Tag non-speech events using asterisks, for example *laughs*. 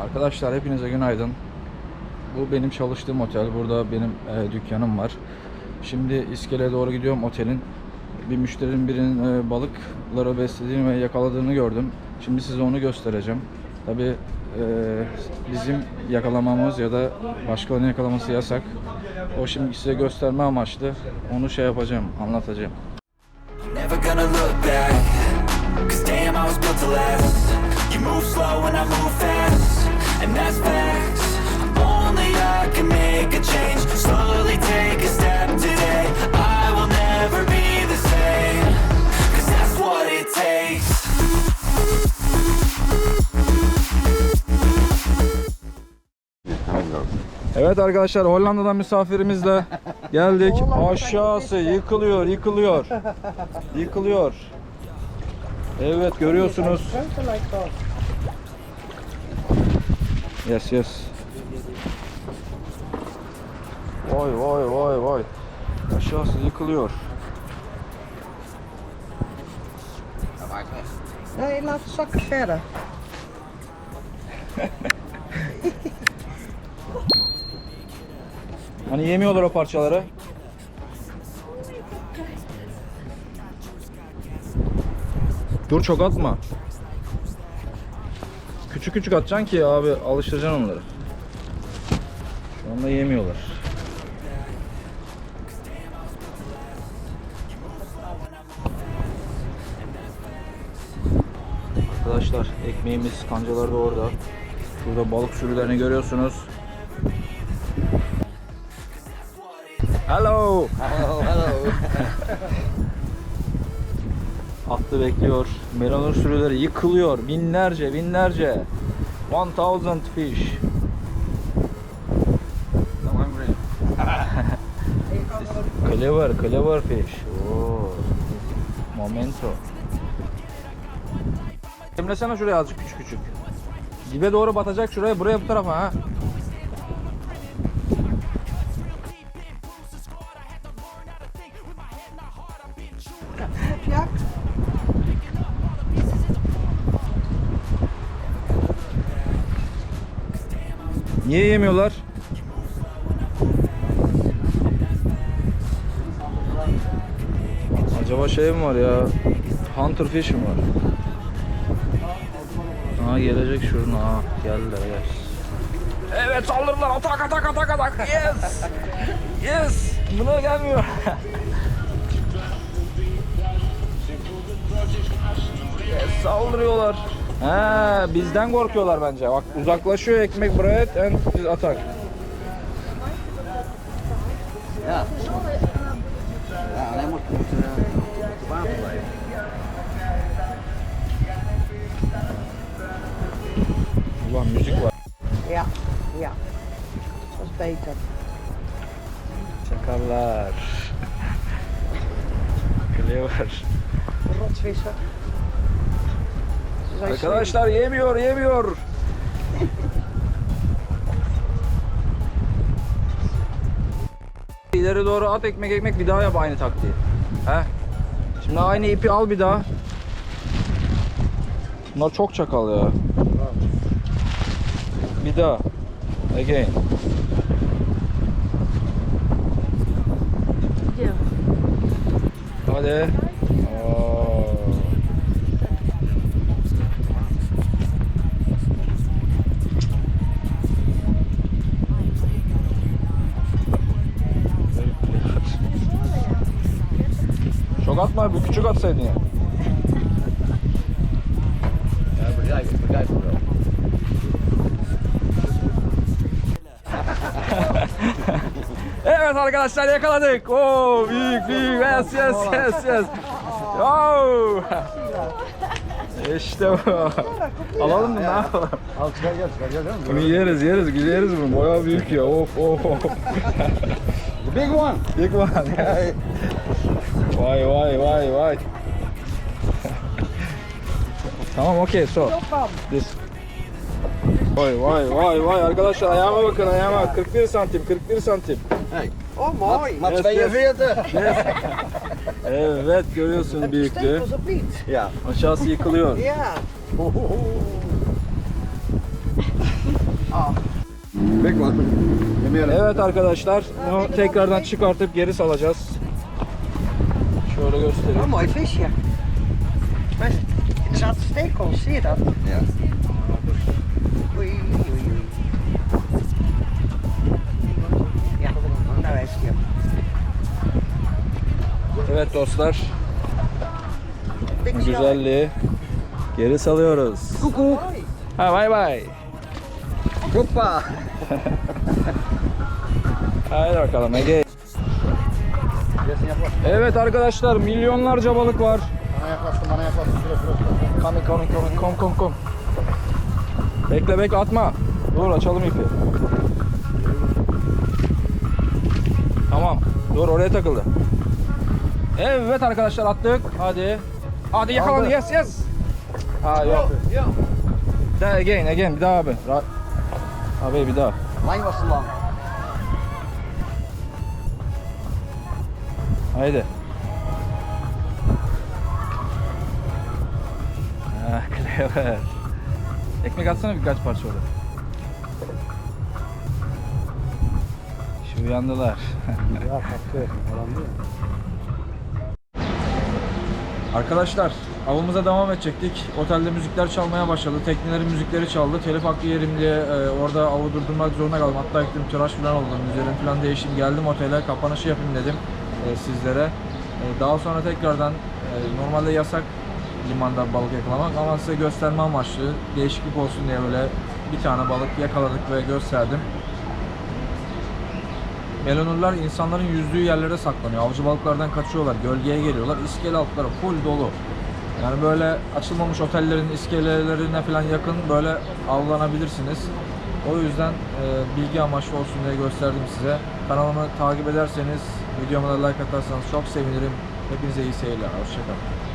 Arkadaşlar hepinize günaydın. Bu benim çalıştığım otel. Burada benim e, dükkanım var. Şimdi iskeleye doğru gidiyorum otelin. Bir müşterinin birinin e, balıkları beslediğini ve yakaladığını gördüm. Şimdi size onu göstereceğim. Tabi bizim yakalamamız ya da başkalarının yakalaması yasak. O şimdi size gösterme amaçlı. Onu şey yapacağım, anlatacağım. And that's facts Only I can make a change Slowly take a step today I will never be the same Cause that's what it takes Evet arkadaşlar Hollanda'dan misafirimizle geldik. Aşağısı yıkılıyor, yıkılıyor. Yıkılıyor. Evet görüyorsunuz. Yes yes. Vay vay vay vay. Aşağısı yıkılıyor. Nee, laat de zakken verder. Hani yemiyorlar o parçaları. Dur çok atma. Küçük küçük atacaksın ki abi alıştıracaksın onları. Şu anda yemiyorlar. Arkadaşlar ekmeğimiz kancalar da orada. Şurada balık sürülerini görüyorsunuz. Hello. Hello, hello. *laughs* Atlı bekliyor. Melanur sürüleri yıkılıyor. Binlerce, binlerce. 1000 fish. Clever, *laughs* clever fish. Oo. Momento. Emresene şuraya azıcık küçük küçük. Dibe doğru batacak şuraya, buraya bu tarafa ha. Niye yemiyorlar? Acaba şey mi var ya? Hunter fish mi var? Aa gelecek şuradan. Aa geldi yes. Evet saldırdılar. Atak atak atak atak. Yes. yes. Buna gelmiyor. *laughs* yes, saldırıyorlar. He, bizden korkuyorlar bence. Bak uzaklaşıyor ekmek buraya and biz atak. Water blijven. Ulan müzik var. ja. Dat is beter. Çakallar. Clever. Rotvissen. Ze zijn Arkadaşlar yemiyor yemiyor. *laughs* İleri doğru at ekmek ekmek bir daha yap aynı taktiği. He? Şimdi aynı ipi al bir daha. Bunlar çok çakal ya. Bir daha. Again. Hadi. Atma, bir küçük atsaydın ya. *laughs* Evet arkadaşlar yakaladık. Oo büyük büyük. Yes yes yes yes. Oo. İşte bu. Alalım mı ne yapalım? Al, çıkar gel, çıkar gel. Bunu yeriz yeriz yeriz bunu. Bayağı büyük ya. Of of of. The big one. Big one. Vay vay vay vay. tamam okey so. This. Vay vay vay vay arkadaşlar ayağıma bakın ayağıma 41 santim 41 santim. Hey, Oh, mooi. Yes, 42. *laughs* Evet görüyorsun büyüklüğü. Ja. Aşağısı yıkılıyor. Var. Yemeyelim. Evet arkadaşlar bunu tekrardan çıkartıp geri salacağız. Şöyle göstereyim. Een mooi visje. Maar er zaten steekhols, zie je dat? Ja. Oei, oei, oei. Ja, nou heeft hij hem. Evet dostlar güzelliği geri salıyoruz. Ha bay bay. Hoppa. *laughs* Haydi bakalım Ege. Evet arkadaşlar milyonlarca balık var. Bana yaklaştı, bana yaklaştı. Şuraya, şuraya. Coming coming coming kom kom kom. Bekle bekle atma. Dur açalım ipi. Tamam. Dur oraya takıldı. Evet arkadaşlar attık. Hadi. Hadi yakaladı. Aldı. Yes yes. Ha yok. Daha again again bir daha abi. Abi bir daha. Lijn was te Haydi. Ah, *laughs* clever. Ekmek atsana birkaç parça orada. Şu uyandılar. Ya kalktı. Alandı Arkadaşlar avımıza devam edecektik. Otelde müzikler çalmaya başladı. Teknelerin müzikleri çaldı. Telif hakkı yerim diye e, orada avı durdurmak zorunda kaldım. Hatta gittim tıraş falan oldum. Üzerim falan değiştim. Geldim otele kapanışı yapayım dedim e, sizlere. E, daha sonra tekrardan e, normalde yasak limanda balık yakalamak ama size gösterme amaçlı değişiklik olsun diye böyle bir tane balık yakaladık ve gösterdim. Melonurlar insanların yüzdüğü yerlere saklanıyor. Avcı balıklardan kaçıyorlar, gölgeye geliyorlar. İskele altları full dolu. Yani böyle açılmamış otellerin iskelelerine falan yakın böyle avlanabilirsiniz. O yüzden e, bilgi amaçlı olsun diye gösterdim size. Kanalımı takip ederseniz, videoma like atarsanız çok sevinirim. Hepinize iyi seyirler. Hoşçakalın.